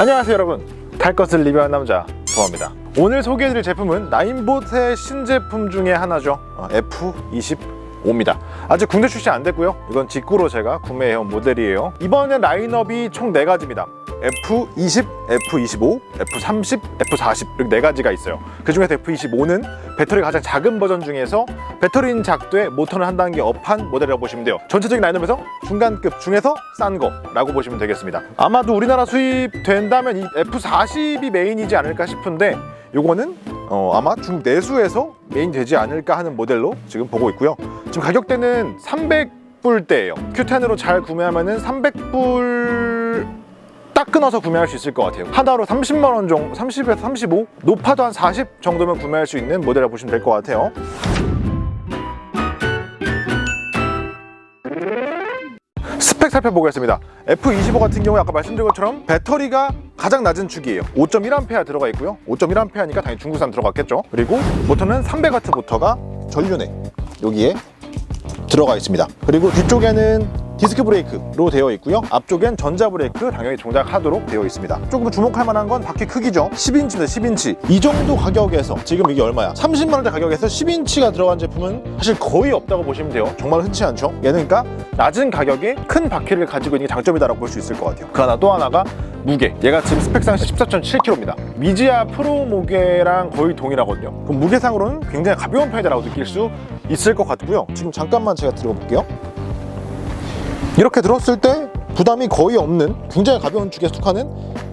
안녕하세요 여러분. 탈 것을 리뷰한 남자 도화입니다. 오늘 소개해드릴 제품은 나인봇의 신제품 중에 하나죠. 어, F20 옵니다. 아직 국내 출시 안 됐고요. 이건 직구로 제가 구매해온 모델이에요. 이번에 라인업이 총 4가지입니다. F20, F25, F30, F40 이렇게 4가지가 있어요. 그 중에서 F25는 배터리가 가장 작은 버전 중에서 배터리는 작되 모터는 한 단계 업한 모델이라고 보시면 돼요. 전체적인 라인업에서 중간급 중에서 싼 거라고 보시면 되겠습니다. 아마도 우리나라 수입된다면 이 F40이 메인이지 않을까 싶은데 이거는 어, 아마 중 내수에서 메인 되지 않을까 하는 모델로 지금 보고 있고요. 지금 가격대는 300불대예요. Q10으로 잘 구매하면 은 300불 딱 끊어서 구매할 수 있을 것 같아요. 하나로 30만 원 정도 30에서 35 높아도 한 40 정도면 구매할 수 있는 모델이라고 보시면 될 것 같아요. 스펙 살펴보겠습니다. F25 같은 경우에 아까 말씀드린 것처럼 배터리가 가장 낮은 축이에요. 5.1A 들어가 있고요. 5.1A니까 당연히 중국산 들어갔겠죠. 그리고 모터는 300W 모터가 전륜에 여기에 들어가 있습니다. 그리고 뒤쪽에는 디스크 브레이크로 되어 있고요. 앞쪽엔 전자 브레이크 당연히 동작하도록 되어 있습니다. 조금 주목할 만한 건 바퀴 크기죠. 10인치입니다 10인치. 이 정도 가격에서 지금 이게 얼마야? 30만 원대 가격에서 10인치가 들어간 제품은 사실 거의 없다고 보시면 돼요. 정말 흔치 않죠? 얘는 그러니까 낮은 가격에 큰 바퀴를 가지고 있는 게 장점이다라고 볼 수 있을 것 같아요. 그 하나 또 하나가 무게. 얘가 지금 스펙상 14.7kg입니다 미지아 프로 무게랑 거의 동일하거든요. 그럼 무게상으로는 굉장히 가벼운 편이다라고 느낄 수 있을 것 같고요. 지금 잠깐만 제가 들어볼게요. 이렇게 들었을 때 부담이 거의 없는 굉장히 가벼운 축에 속하는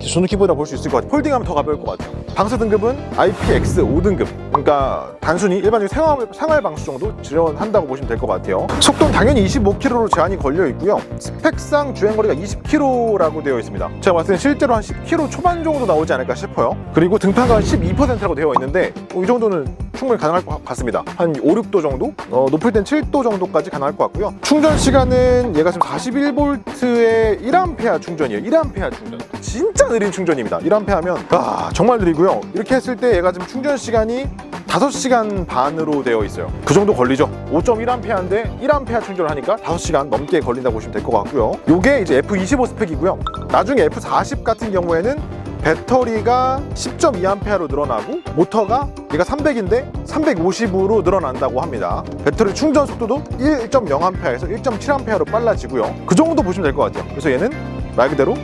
키보드라 볼수 있을 것 같아요. 폴딩하면 더 가벼울 것 같아요. 방수 등급은 IPX 5등급. 그러니까 단순히 일반적인 생활, 생활 방수 정도 지원한다고 보시면 될 것 같아요. 속도는 당연히 25km로 제한이 걸려 있고요. 스펙상 주행거리가 20km라고 되어 있습니다. 제가 봤을 때 실제로 한 10km 초반 정도 나오지 않을까 싶어요. 그리고 등판가 12%라고 되어 있는데 어, 이 정도는 충분히 가능할 것 같습니다. 한 5, 6도 정도? 어, 높을 땐 7도 정도까지 가능할 것 같고요. 충전 시간은 얘가 지금 41V의 1A 충전이에요. 1A 충전. 진짜 느린 충전입니다. 1A 하면 아 정말 느리고요. 이렇게 했을 때 얘가 지금 충전 시간이 5시간 반으로 되어 있어요. 그 정도 걸리죠? 5.1A인데 1A 충전을 하니까 5시간 넘게 걸린다고 보시면 될 것 같고요. 요게 이제 F25 스펙이고요. 나중에 F40 같은 경우에는 배터리가 10.2A로 늘어나고 모터가 얘가 300인데 350으로 늘어난다고 합니다. 배터리 충전 속도도 1.0A에서 1.7A로 빨라지고요. 그 정도 보시면 될 것 같아요. 그래서 얘는 말 그대로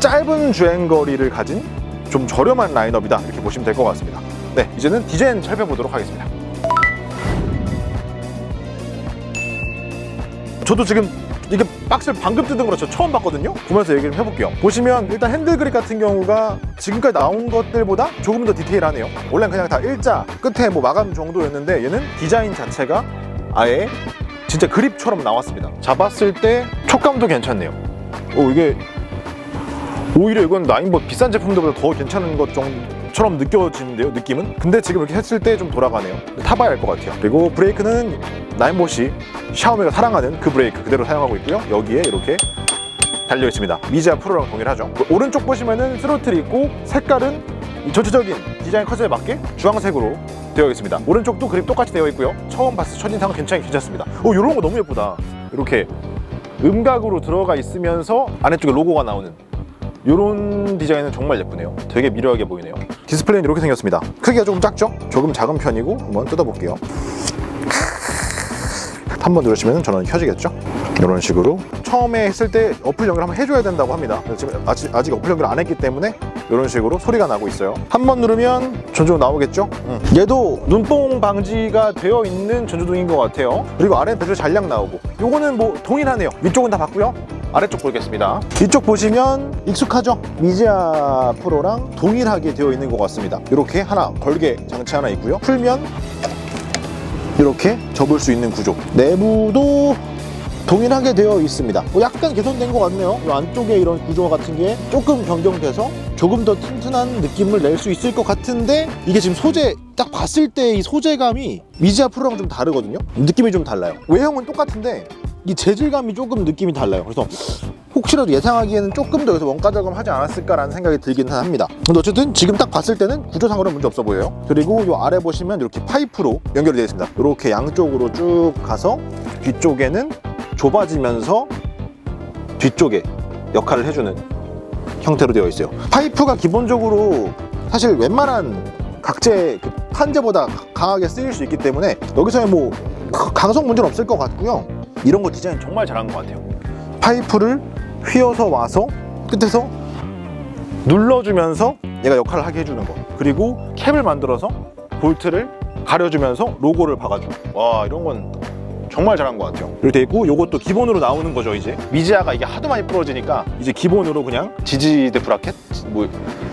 짧은 주행 거리를 가진 좀 저렴한 라인업이다. 이렇게 보시면 될 것 같습니다. 네 이제는 디자인 살펴보도록 하겠습니다. 저도 지금 이게 박스를 방금 뜯은 거라 저 처음 봤거든요? 보면서 얘기를 좀 해볼게요. 보시면 일단 핸들 그립 같은 경우가 지금까지 나온 것들보다 조금 더 디테일하네요. 원래는 그냥 다 일자 끝에 뭐 마감 정도였는데 얘는 디자인 자체가 아예 진짜 그립처럼 나왔습니다. 잡았을 때 촉감도 괜찮네요. 오 이게 오히려 이건 나인봇 비싼 제품들보다 더 괜찮은 것 정도 처럼 느껴지는데요 느낌은? 근데 지금 이렇게 했을 때 좀 돌아가네요. 타봐야 할 것 같아요. 그리고 브레이크는 나인봇이 샤오미가 사랑하는 그 브레이크 그대로 사용하고 있고요. 여기에 이렇게 달려 있습니다. 미지아 프로랑 동일하죠? 그 오른쪽 보시면은 스로틀이 있고 색깔은 이 전체적인 디자인 컨셉에 맞게 주황색으로 되어 있습니다. 오른쪽도 그립 똑같이 되어 있고요. 처음 봤을 때 첫인상은 굉장히 괜찮습니다. 오 이런 거 너무 예쁘다. 이렇게 음각으로 들어가 있으면서 안쪽에 로고가 나오는 이런 디자인은 정말 예쁘네요. 되게 미려하게 보이네요. 디스플레이는 이렇게 생겼습니다. 크기가 조금 작죠? 조금 작은 편이고 한번 뜯어볼게요. 한 번 누르시면 전원이 켜지겠죠? 이런 식으로. 처음에 했을 때 어플 연결 한번 해줘야 된다고 합니다. 지금 아직, 아직 어플 연결 안 했기 때문에 이런 식으로 소리가 나고 있어요. 한 번 누르면 전조등 나오겠죠? 응. 얘도 눈뽕 방지가 되어 있는 전조등인 것 같아요. 그리고 아래는 배터리 잔량 나오고. 요거는 뭐 동일하네요. 위쪽은 다 봤고요 아래쪽 보겠습니다. 이쪽 보시면 익숙하죠? 미지아 프로랑 동일하게 되어 있는 것 같습니다. 이렇게 하나 걸개 장치 하나 있고요. 풀면 이렇게 접을 수 있는 구조. 내부도 동일하게 되어 있습니다. 뭐 약간 개선된 것 같네요. 이 안쪽에 이런 구조 같은 게 조금 변경돼서 조금 더 튼튼한 느낌을 낼 수 있을 것 같은데 이게 지금 소재 딱 봤을 때 이 소재감이 미지아 프로랑 좀 다르거든요? 느낌이 좀 달라요. 외형은 똑같은데 이 재질감이 조금 느낌이 달라요 그래서 혹시라도 예상하기에는 조금 더 여기서 원가 절감하지 않았을까라는 생각이 들기는 합니다 근데 어쨌든 지금 딱 봤을 때는 구조상으로는 문제 없어 보여요 그리고 이 아래 보시면 이렇게 파이프로 연결이 되어 있습니다 이렇게 양쪽으로 쭉 가서 뒤쪽에는 좁아지면서 뒤쪽에 역할을 해주는 형태로 되어 있어요. 파이프가 기본적으로 사실 웬만한 각재 그 판재보다 강하게 쓰일 수 있기 때문에 여기서의 뭐 가- 강성 문제는 없을 것 같고요. 이런 거 디자인 정말 잘한 것 같아요. 파이프를 휘어서 와서 끝에서 눌러주면서 얘가 역할을 하게 해주는 거. 그리고 캡을 만들어서 볼트를 가려주면서 로고를 박아주고. 와 이런 건 정말 잘한 것 같아요. 이렇게 돼 있고 요것도 기본으로 나오는 거죠 이제. 미지아가 이게 하도 많이 부러지니까 이제 기본으로 그냥 지지대 브라켓, 뭐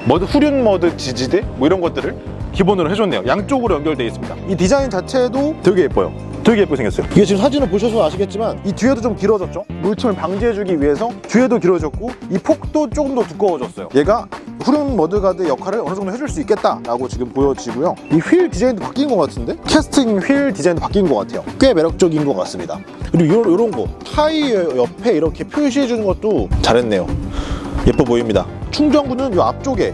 머드 후륜 머드 지지대 뭐 이런 것들을 기본으로 해줬네요. 양쪽으로 연결되어 있습니다. 이 디자인 자체도 되게 예뻐요. 되게 예쁘게 생겼어요. 이게 지금 사진을 보셔서 아시겠지만 이 뒤에도 좀 길어졌죠? 물침을 방지해주기 위해서 뒤에도 길어졌고 이 폭도 조금 더 두꺼워졌어요. 얘가 후륜 머드가드 역할을 어느 정도 해줄 수 있겠다라고 지금 보여지고요. 이 휠 디자인도 바뀐 것 같은데? 캐스팅 휠 디자인도 바뀐 것 같아요. 꽤 매력적인 것 같습니다. 그리고 이런, 거 타이 옆에 이렇게 표시해주는 것도 잘했네요. 예뻐 보입니다. 충전구는 이 앞쪽에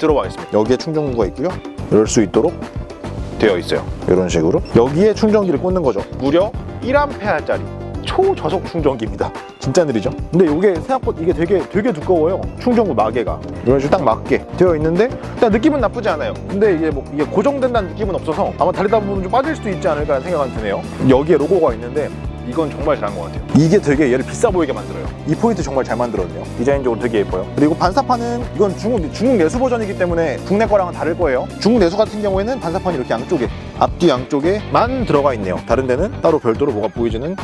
들어와 있습니다. 여기에 충전구가 있고요. 이럴 수 있도록 되어 있어요. 이런 식으로 여기에 충전기를 꽂는 거죠. 무려 1A짜리 초저속 충전기입니다. 진짜 느리죠? 근데 이게 생각보다 이게 되게 되게 두꺼워요. 충전구 마개가 이런 식으로 딱 맞게 되어 있는데 일단 느낌은 나쁘지 않아요. 근데 이게 뭐 이게 고정된다는 느낌은 없어서 아마 달리다 보면 좀 빠질 수도 있지 않을까라는 생각은 드네요. 여기에 로고가 있는데 이건 정말 잘한 것 같아요. 이게 되게 얘를 비싸 보이게 만들어요. 이 포인트 정말 잘 만들었네요. 디자인적으로 되게 예뻐요. 그리고 반사판은 이건 중국, 중국 내수 버전이기 때문에 국내 거랑은 다를 거예요. 중국 내수 같은 경우에는 반사판이 이렇게 양쪽에 앞뒤 양쪽에만 들어가 있네요. 다른 데는 따로 별도로 뭐가 보이지는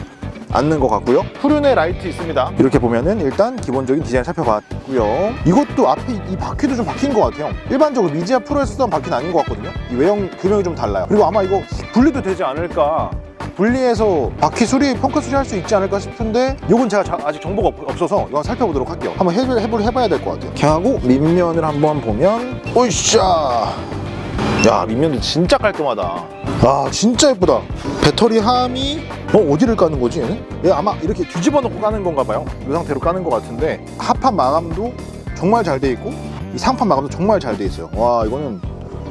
않는 것 같고요. 후륜에 라이트 있습니다. 이렇게 보면은 일단 기본적인 디자인 살펴봤고요. 이것도 앞에 이 바퀴도 좀 바뀐 것 같아요. 일반적으로 미지아 프로에서 쓰던 바퀴는 아닌 것 같거든요. 이 외형 규명이 좀 달라요. 그리고 아마 이거 분리도 되지 않을까. 분리해서 바퀴 수리, 펑크 수리 할 수 있지 않을까 싶은데 이건 제가 자- 아직 정보가 없- 없어서 이건 살펴보도록 할게요. 한번 해, 해볼, 해봐야 될 것 같아요. 이렇게 하고 밑면을 한번 보면 오이샤 야 밑면도 진짜 깔끔하다 아 진짜 예쁘다 배터리 함이 어 어디를 까는 거지 얘는? 얘 아마 이렇게 뒤집어 놓고 까는 건가 봐요 이 상태로 까는 것 같은데 하판 마감도 정말 잘 돼 있고 이 상판 마감도 정말 잘 돼 있어요 와 이거는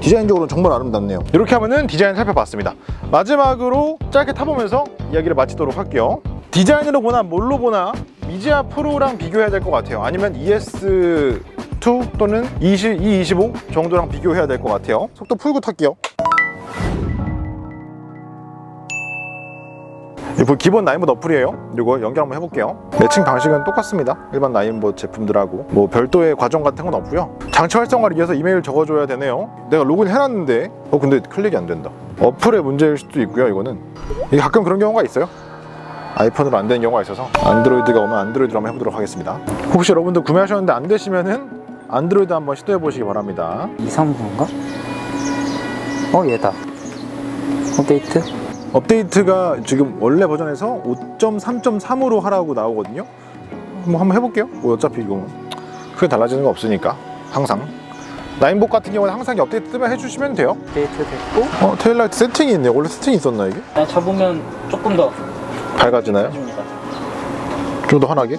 디자인적으로는 정말 아름답네요. 이렇게 하면은 디자인 살펴봤습니다. 마지막으로 짧게 타보면서 이야기를 마치도록 할게요. 디자인으로 보나 뭘로 보나 미지아 프로랑 비교해야 될 것 같아요. 아니면 ES 2 또는 20, E25 정도랑 비교해야 될 것 같아요. 속도 풀고 탈게요 이거 기본 나인봇 어플이에요. 이거 연결 한번 해볼게요. 매칭 방식은 똑같습니다. 일반 나인봇 제품들하고 뭐 별도의 과정 같은 건 없고요. 장치 활성화를 위해서 이메일 적어줘야 되네요. 내가 로그인 해놨는데 어 근데 클릭이 안 된다. 어플의 문제일 수도 있고요. 이거는 이게 가끔 그런 경우가 있어요. 아이폰으로 안 되는 경우가 있어서 안드로이드가 오면 안드로이드로 한번 해보도록 하겠습니다. 혹시 여러분들 구매하셨는데 안 되시면은 안드로이드 한번 시도해 보시기 바랍니다. 239인가? 어 얘다 업데이트? 업데이트가 지금 원래 버전에서 5.3.3으로 하라고 나오거든요. 뭐 한번 해볼게요. 뭐 어차피 이거 크게 달라지는 거 없으니까 항상 나인복 같은 경우는 항상 업데이트 뜨면 해주시면 돼요. 업데이트 됐고 어 테일라이트 세팅이 있네. 원래 세팅이 있었나 이게? 그냥 잡으면 조금 더 밝아지나요? 해줍니다 좀 더 환하게?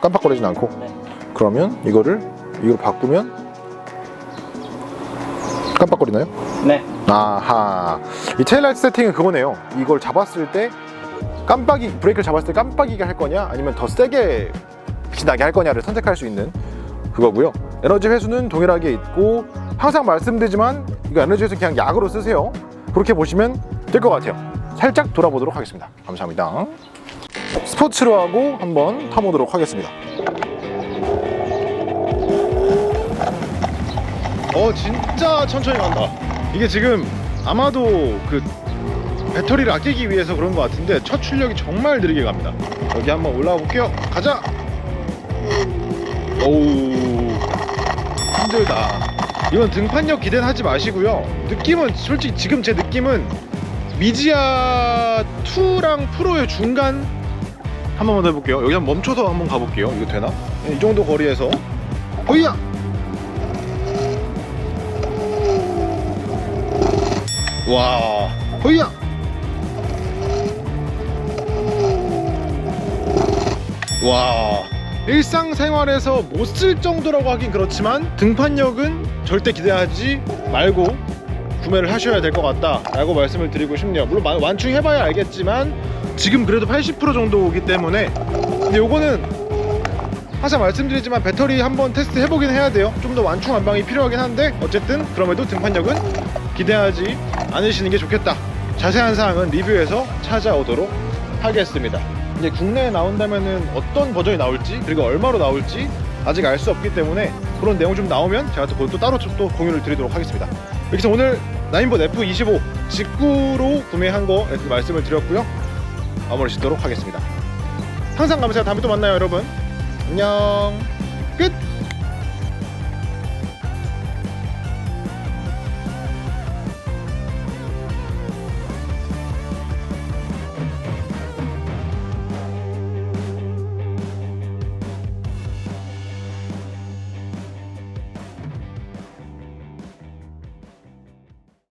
깜빡거리진 않고. 네. 그러면 이거를 이걸 바꾸면 깜빡거리나요? 네 아하. 이 테일라이트 세팅은 그거네요. 이걸 잡았을 때 깜빡이 브레이크를 잡았을 때 깜빡이게 할 거냐 아니면 더 세게 빛이 나게 할 거냐를 선택할 수 있는 그거고요. 에너지 회수는 동일하게 있고 항상 말씀드리지만 이거 에너지 회수 그냥 약으로 쓰세요. 그렇게 보시면 될 것 같아요. 살짝 돌아보도록 하겠습니다. 감사합니다. 스포츠로 하고 한번 타보도록 하겠습니다. 어 진짜 천천히 간다 이게 지금 아마도 그 배터리를 아끼기 위해서 그런 것 같은데 첫 출력이 정말 느리게 갑니다. 여기 한번 올라가 볼게요. 가자! 오우 힘들다. 이건 등판력 기대는 하지 마시고요. 느낌은 솔직히 지금 제 느낌은 미지아 2랑 프로의 중간 한 번만 더 해볼게요. 여기 한번 멈춰서 한번 가볼게요. 이거 되나? 이 정도 거리에서. 어이야 와, 허이야. 와, 일상생활에서 못 쓸 정도라고 하긴 그렇지만 등판력은 절대 기대하지 말고 구매를 하셔야 될 것 같다라고 말씀을 드리고 싶네요. 물론 마- 완충해봐야 알겠지만 지금 그래도 80% 정도이기 때문에 근데 요거는 항상 말씀드리지만 배터리 한번 테스트 해보긴 해야 돼요 좀 더 완충 안방이 필요하긴 한데 어쨌든 그럼에도 등판력은 기대하지 않으시는 게 좋겠다. 자세한 사항은 리뷰에서 찾아오도록 하겠습니다. 이제 국내에 나온다면은 어떤 버전이 나올지 그리고 얼마로 나올지 아직 알 수 없기 때문에 그런 내용 좀 나오면 제가 또 그것도 따로 또 공유를 드리도록 하겠습니다. 해서 오늘 나인봇 F25 직구로 구매한 거 말씀을 드렸고요. 마무리 짓도록 하겠습니다. 항상 감사해요 다음에 또 만나요 여러분. 안녕. 끝